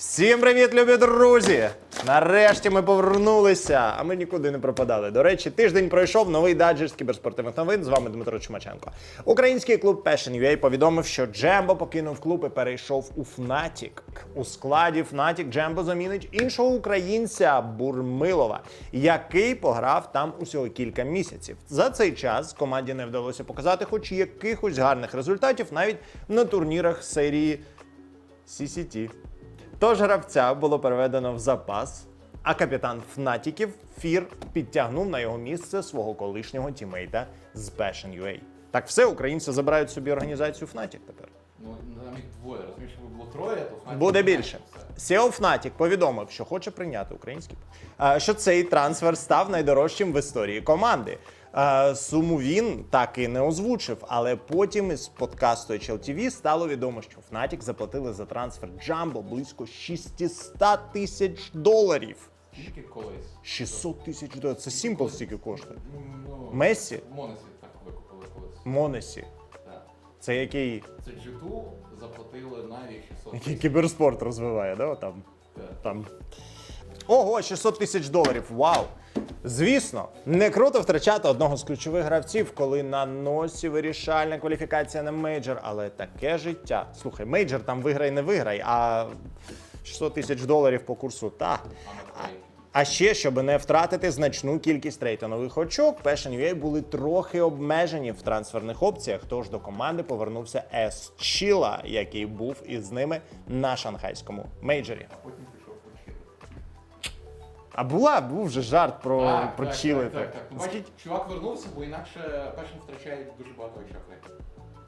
Всім привіт, любі друзі! Нарешті ми повернулися, а ми нікуди не пропадали. До речі, тиждень пройшов новий даджер з кіберспортивних новин. З вами Дмитро Чумаченко. Український клуб Passion UA повідомив, що Джембо покинув клуб і перейшов у Fnatic. У складі Fnatic Джембо замінить іншого українця Бурмилова, який пограв там усього кілька місяців. За цей час команді не вдалося показати хоч якихось гарних результатів навіть на турнірах серії CCT. Тож гравця було переведено в запас, а капітан Фнатіків Фір підтягнув на його місце свого колишнього тімейта з Passion UA. Так все, українці забирають собі організацію Fnatic тепер. Ну, нам їх двоє, розумієш, якби було троє, то Fnatic Буде більше. SEO Fnatic повідомив, що хоче прийняти український, що цей трансфер став найдорожчим в історії команди. А, Суму він так і не озвучив, але потім із подкасту HLTV стало відомо, що Fnatic заплатили за трансфер Джамбо близько 600 тисяч доларів. Тільки колись. 600 тисяч доларів. Це Simple стільки коштує. Ну, ну, Месі? Монесі так викупили колись. Монесі. Так. Це який, Це G2 заплатили навіть 600 який кіберспорт розвиває, да? Там. Так. там. Ого, 600 тисяч доларів. Вау! Звісно, не круто втрачати одного з ключових гравців, коли на носі вирішальна кваліфікація на мейджор, але таке життя. Слухай, мейджор там виграй, не виграй, а 600 тисяч доларів по курсу та. А ще, щоб не втратити значну кількість рейтингових очок, Passion UA були трохи обмежені в трансферних опціях. Тож до команди повернувся С. Чіла, який був із ними на шанхайському мейджорі. А була був вже жарт про, Так, про так, чили. Так, так, так. Ну, Скільки- бачиш, чувак вернувся, бо інакше першим втрачає дуже багато очок.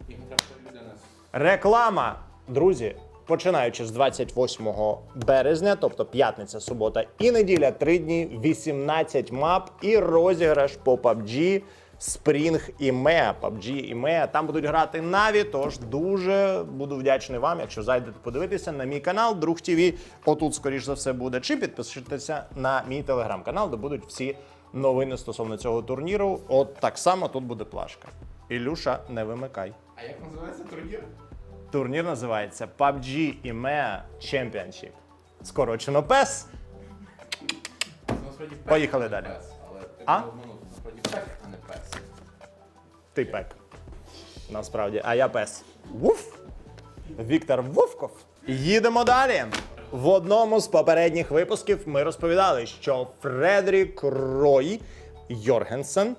Їх нас треба людина з Реклама, друзі. Починаючи з 28 березня, тобто п'ятниця, субота і неділя, три дні, 18 мап і розіграш по PUBG, Spring і MEA. PUBG і MEA. Там будуть грати Наві, тож дуже буду вдячний вам, якщо зайдете подивитися на мій канал, Друг ТВ. Отут, скоріш за все, буде. Чи підпишитеся на мій телеграм-канал, де будуть всі новини стосовно цього турніру. От так само тут буде плашка. Ілюша, не вимикай. А як називається турнір? Турнір називається PUBG EMEA Championship. Скорочено. Пес, Поїхали далі. А? Ти пек. Насправді, а я пес. Вуф! Віктор Вовков. Їдемо далі. В одному з попередніх випусків ми розповідали, що Фредерік Рой Йоргенсен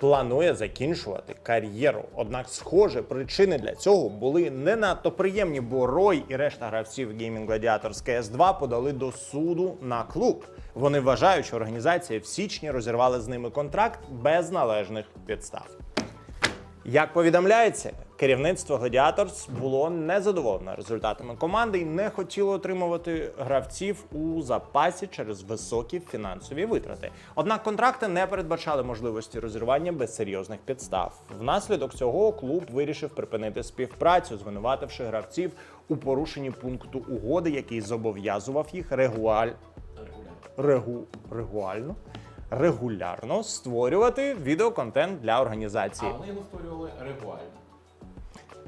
планує закінчувати кар'єру. Однак, схоже, причини для цього були не надто приємні, бо Рой і решта гравців Gaming Gladiators CS2 подали до суду на клуб. Вони вважають, що організація в січні розірвала з ними контракт без належних підстав. Як повідомляється, керівництво Gladiators було незадоволене результатами команди і не хотіло отримувати гравців у запасі через високі фінансові витрати. Однак контракти не передбачали можливості розірвання без серйозних підстав. Внаслідок цього клуб вирішив припинити співпрацю, звинувативши гравців у порушенні пункту угоди, який зобов'язував їх регуаль... Регу... регуально регулярно створювати відеоконтент для А організації. вони його створювали регулярно.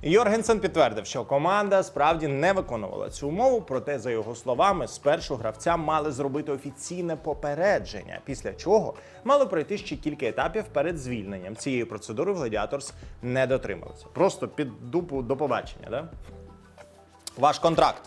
Йоргенсен підтвердив, що команда справді не виконувала цю умову, проте, за його словами, спершу гравця мали зробити офіційне попередження, після чого мало пройти ще кілька етапів перед звільненням. Цієї процедури в Gladiators не дотрималися. Просто під дупу до побачення, да? Ваш контракт.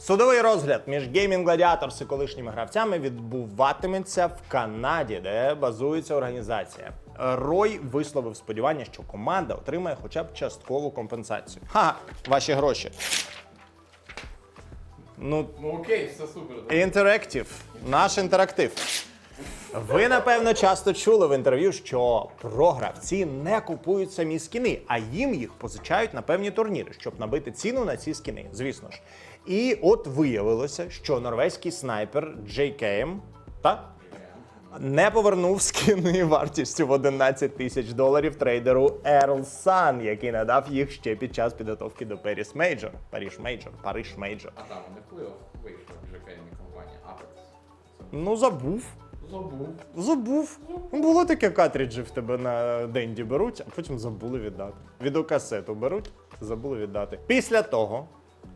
Судовий розгляд між Gaming Gladiators і колишніми гравцями відбуватиметься в Канаді, де базується організація. Рой висловив сподівання, що команда отримає хоча б часткову компенсацію. Ха, ваші гроші. Ну, Ну окей, все супер. інтерактив, наш інтерактив. Ви напевно часто чули в інтерв'ю, що програвці не купують самі скіни, а їм їх позичають на певні турніри, щоб набити ціну на ці скіни, звісно ж. І от виявилося, що норвезький снайпер JKM та не повернув скіни вартістю в 11 тисяч доларів трейдеру Ерл Сан, який надав їх ще під час підготовки до Paris Major. Париж Major, Париж Major. А там не вплив вийшла ЖКМ компанія Apex. Ну забув. Забув. Забув. Було таке картриджі в тебе на денді беруть, а потім забули віддати. Відеокасету беруть, забули віддати. Після того,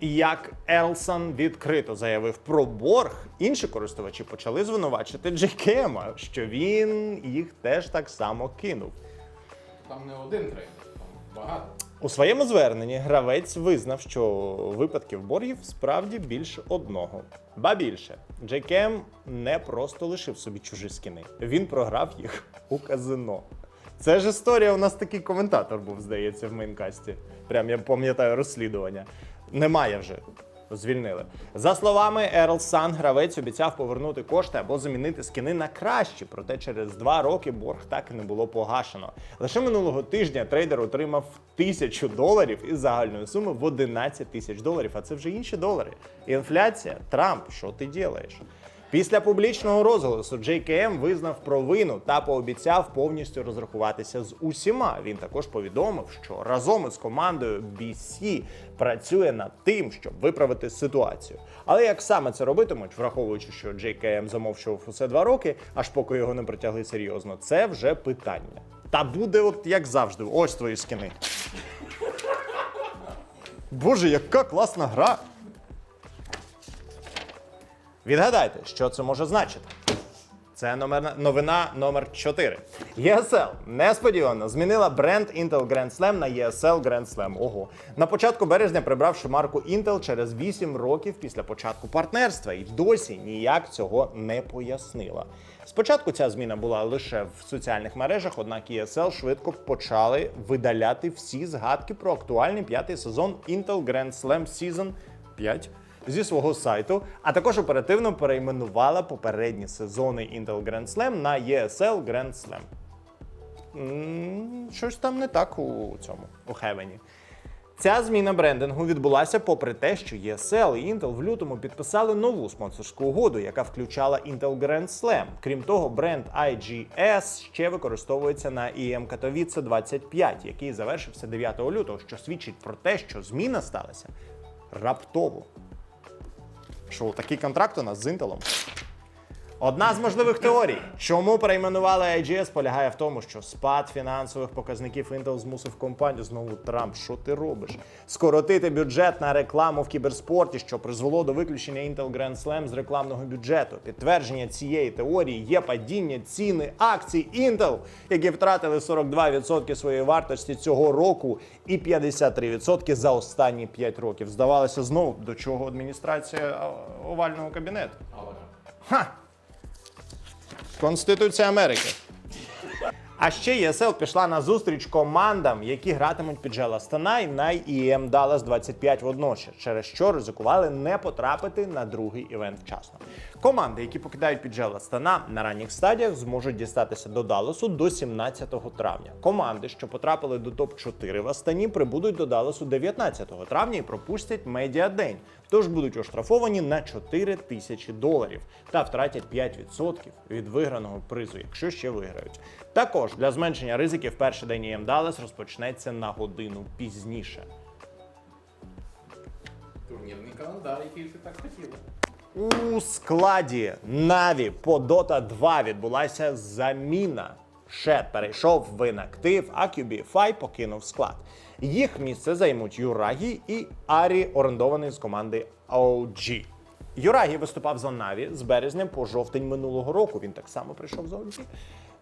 Як Елсон відкрито заявив про борг, інші користувачі почали звинувачити Джейкема, що він їх теж так само кинув. Там не один трейдер, там багато. У своєму зверненні гравець визнав, що випадків боргів справді більше одного. Ба більше, Джейкем не просто лишив собі чужі скини, він програв їх у казино. Це ж історія. У нас такий коментатор був, здається, в мейнкасті. Прям я пам'ятаю розслідування. Немає вже. Звільнили. За словами Ерл Сан, гравець обіцяв повернути кошти або замінити скини на кращі, проте через два роки борг так і не було погашено. Лише минулого тижня трейдер отримав тисячу доларів із загальної суми в 11 тисяч доларів. А це вже інші долари. Інфляція, Трамп, що ти ділаєш? Після публічного розголосу JKM визнав провину та пообіцяв повністю розрахуватися з усіма. Він також повідомив, що разом із командою BC працює над тим, щоб виправити ситуацію. Але як саме це робитимуть, враховуючи, що JKM замовчував усе два роки, аж поки його не притягли серйозно, це вже питання. Та буде, от як завжди, ось твої скини. Боже, яка класна гра! Відгадайте, що це може значити. Це номер, новина номер 4. ESL несподівано змінила бренд Intel Grand Slam на ESL Grand Slam. Ого. На початку березня прибравши марку Intel через 8 років після початку партнерства і досі ніяк цього не пояснила. Спочатку ця зміна була лише в соціальних мережах, однак ESL швидко почали видаляти всі згадки про актуальний п'ятий сезон Intel Grand Slam Season 5 зі свого сайту, а також оперативно перейменувала попередні сезони Intel Grand Slam на ESL Grand Slam. Щось там не так у цьому, у Хевені. Ця зміна брендингу відбулася попри те, що ESL і Intel в лютому підписали нову спонсорську угоду, яка включала Intel Grand Slam. Крім того, бренд IGS ще використовується на EM Katowice 25, який завершився 9 лютого, що свідчить про те, що зміна сталася раптово. Що такий контракт у нас з Intel. Одна з можливих теорій, чому перейменували IGS, полягає в тому, що спад фінансових показників Intel змусив компанію знову Трамп. Що ти робиш? Скоротити бюджет на рекламу в кіберспорті, що призвело до виключення Intel Grand Slam з рекламного бюджету. Підтвердження цієї теорії є падіння ціни акцій Intel, які втратили 42% своєї вартості цього року і 53% за останні 5 років. Здавалося, знову до чого адміністрація овального кабінету. Ха! Конституція Америки. А ще ЄСЛ пішла на зустріч командам, які гратимуть під Джела Станай на EM Dallas 25 водночас, через що ризикували не потрапити на другий івент вчасно. Команди, які покидають під Джела Стана на ранніх стадіях, зможуть дістатися до Далласу до 17 травня. Команди, що потрапили до топ 4 в Астані, прибудуть до Далласу 19 травня і пропустять медіадень. Тож будуть оштрафовані на 4 тисячі доларів та втратять 5% від виграного призу, якщо ще виграють. Також для зменшення ризиків перший день EM Dallas розпочнеться на годину пізніше. Турнірний календар, який ти так хотіла. У складі Наві по Dota 2 відбулася заміна. Шет перейшов в інактив, а QBFI покинув склад. Їх місце займуть Юрагі і Арі, орендований з команди OG. Юрагі виступав за Наві з березня по жовтень минулого року. Він так само прийшов за OG.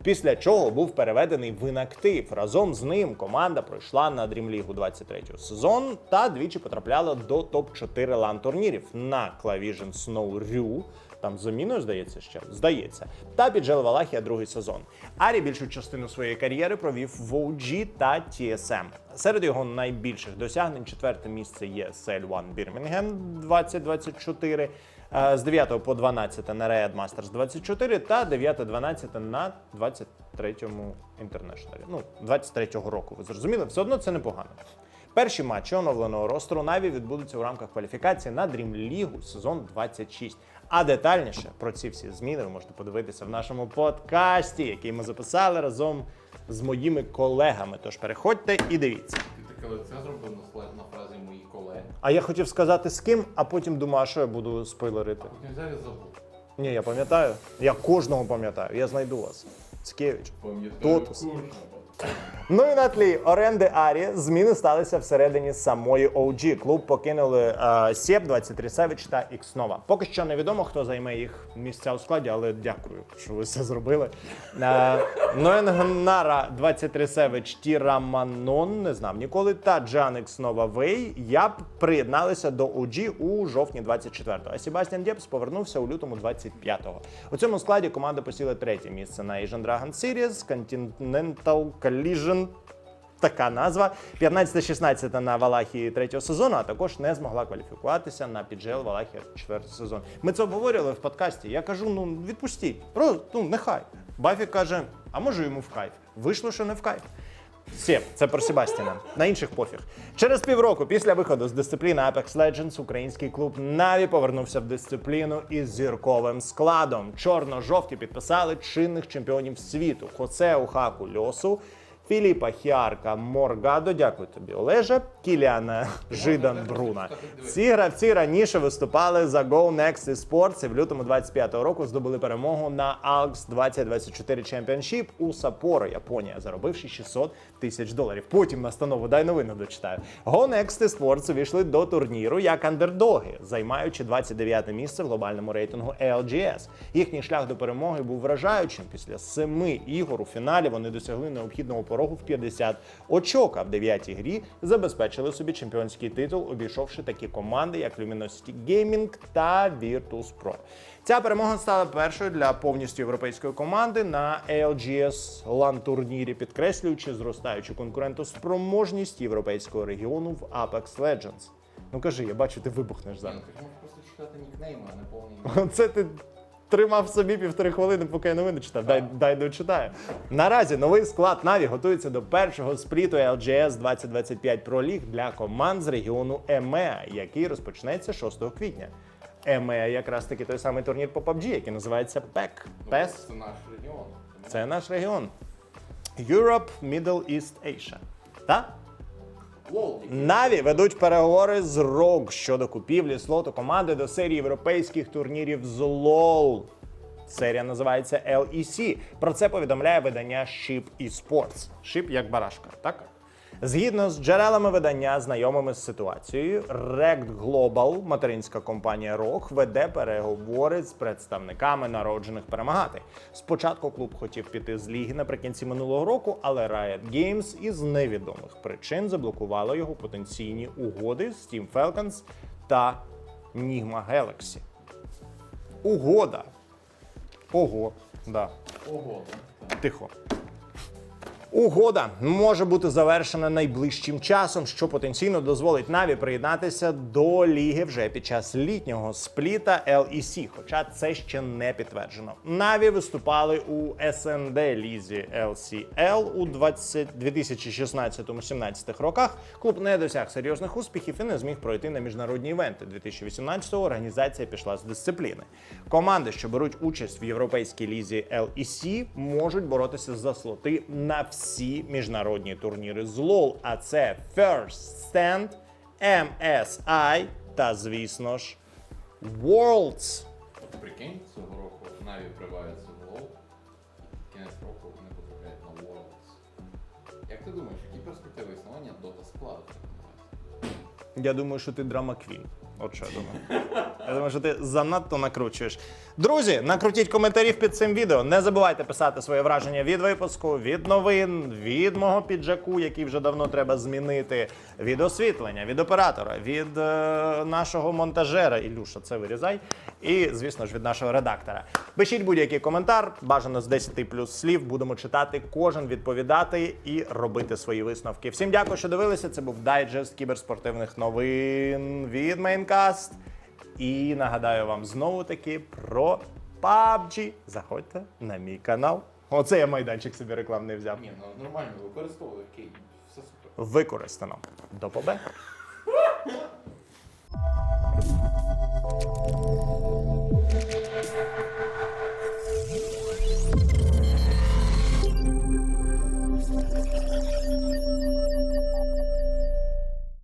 Після чого був переведений в інактив. Разом з ним команда пройшла на Дрімлігу 23 сезон та двічі потрапляла до топ-4 лан турнірів на Clavision Snow Ryu. Там з заміною, здається, ще здається. Та під Валахія другий сезон. Арі більшу частину своєї кар'єри провів в OG та TSM. Серед його найбільших досягнень четверте місце є Сель One Birmingham 2024. е, З 9 по 12 на Riot Masters 24 та 9-12 на 23-му International. Ну, 23-го року, ви зрозуміли? Все одно це непогано. Перші матчі оновленого ростеру Наві відбудуться у рамках кваліфікації на Dream League сезон 26. А детальніше про ці всі зміни ви можете подивитися в нашому подкасті, який ми записали разом з моїми колегами. Тож переходьте і дивіться. Ти таке лице зробив на, слайд- на фразі мої колеги. А я хотів сказати з ким, а потім думаю, а що я буду спойлерити. Потім взяв і забув. Ні, я пам'ятаю. Я кожного пам'ятаю. Я знайду вас. Цкевич. Пам'ятаю Тотус. кожного. Ну і на тлі оренди Арі зміни сталися всередині самої OG. Клуб покинули е, Сєп, 23 Севич та Ікснова. Поки що невідомо, хто займе їх місця у складі, але дякую, що ви це зробили. Е, Ноенгнара 23 Севич Тіра Манон, не знав ніколи, та Джан Ікснова Вей я б приєдналися до OG у жовтні 24-го. А Себастьян Дєпс повернувся у лютому 25-го. У цьому складі команда посіла третє місце на Asian Dragon Series, Continental Collision така назва. 15-16 на Валахії третього сезону, а також не змогла кваліфікуватися на піджел Валахія четвертий сезон. Ми це обговорювали в подкасті. Я кажу: ну відпустіть, просто ну нехай. Бафі каже: а може йому в кайф. Вийшло, що не в кайф. Сєп, це про Себастіна. На інших пофіг. Через півроку після виходу з дисципліни Apex Legends український клуб Наві повернувся в дисципліну із зірковим складом. Чорно-жовті підписали чинних чемпіонів світу Хосе Ухаку Льосу, Філіпа Хіарка Моргадо, дякую тобі, Олеже, Кіліана Жидан Бруна. Ці гравці раніше виступали за Go Next Esports і в лютому 25-го року здобули перемогу на ALX 2024 Championship у Сапоро, Японія, заробивши 600 тисяч доларів. Потім настанову дай новину дочитаю. Go Next Esports увійшли до турніру як андердоги, займаючи 29 місце в глобальному рейтингу LGS. Їхній шлях до перемоги був вражаючим. Після семи ігор у фіналі вони досягли необхідного порогу в 50 очок. А в дев'ятій грі забезпечили собі чемпіонський титул, обійшовши такі команди, як Luminosity Gaming та Virtus Pro. Ця перемога стала першою для повністю європейської команди на LGS LAN турнірі, підкреслюючи зростаючу конкурентоспроможність європейського регіону в Apex Legends. Ну кажи, я бачу, ти вибухнеш зараз. ти можеш просто читати нікнейми, а не повні. Це ти тримав собі півтори хвилини, поки я новини читав. Дай, дай дочитаю. Наразі новий склад Наві готується до першого спліту LGS 2025 Pro League для команд з регіону EMEA, який розпочнеться 6 квітня. EMEA якраз таки той самий турнір по PUBG, який називається PEC. Ну, PES Це наш регіон. це наш регіон. Europe, Middle East Asia. Так? Наві ведуть переговори з Рог щодо купівлі слоту команди до серії європейських турнірів з LoL. Серія називається LEC. Про це повідомляє видання Ship Esports. Ship як барашка, так? Згідно з джерелами видання, знайомими з ситуацією, Rect Global, материнська компанія ROG, веде переговори з представниками народжених перемагати. Спочатку клуб хотів піти з ліги наприкінці минулого року, але Riot Games із невідомих причин заблокувало його потенційні угоди з Team Falcons та Nigma Galaxy. Угода. Ого, да. Ого. Тихо. Угода може бути завершена найближчим часом, що потенційно дозволить Наві приєднатися до ліги вже під час літнього спліта LEC, хоча це ще не підтверджено. Наві виступали у СНД лізі LCL у 20 2016-17 роках. Клуб не досяг серйозних успіхів і не зміг пройти на міжнародні івенти. 2018-го організація пішла з дисципліни. Команди, що беруть участь в європейській лізі LEC, можуть боротися за слоти на всі міжнародні турніри з LoL, а це First Stand, MSI та, звісно ж, Worlds. От Прикинь, цього року Наві вриваються в лол, кінець року вони потрапляють на Worlds. Як ти думаєш, які перспективи існування дота складу? Я думаю, що ти драма квін. От що я думаю. Я думаю, що ти занадто накручуєш. Друзі, накрутіть коментарів під цим відео. Не забувайте писати своє враження від випуску, від новин, від мого піджаку, який вже давно треба змінити, від освітлення, від оператора, від е, нашого монтажера. Ілюша, це вирізай. І, звісно ж, від нашого редактора. Пишіть будь-який коментар, бажано з 10 плюс слів. Будемо читати, кожен відповідати і робити свої висновки. Всім дякую, що дивилися. Це був дайджест кіберспортивних новин від Майнкаст. І нагадаю вам знову таки про PUBG. Заходьте на мій канал. Оце я майданчик собі рекламний взяв. Ні, ну нормально, використовуй, окей, все супер. Використано. До побачення. thank you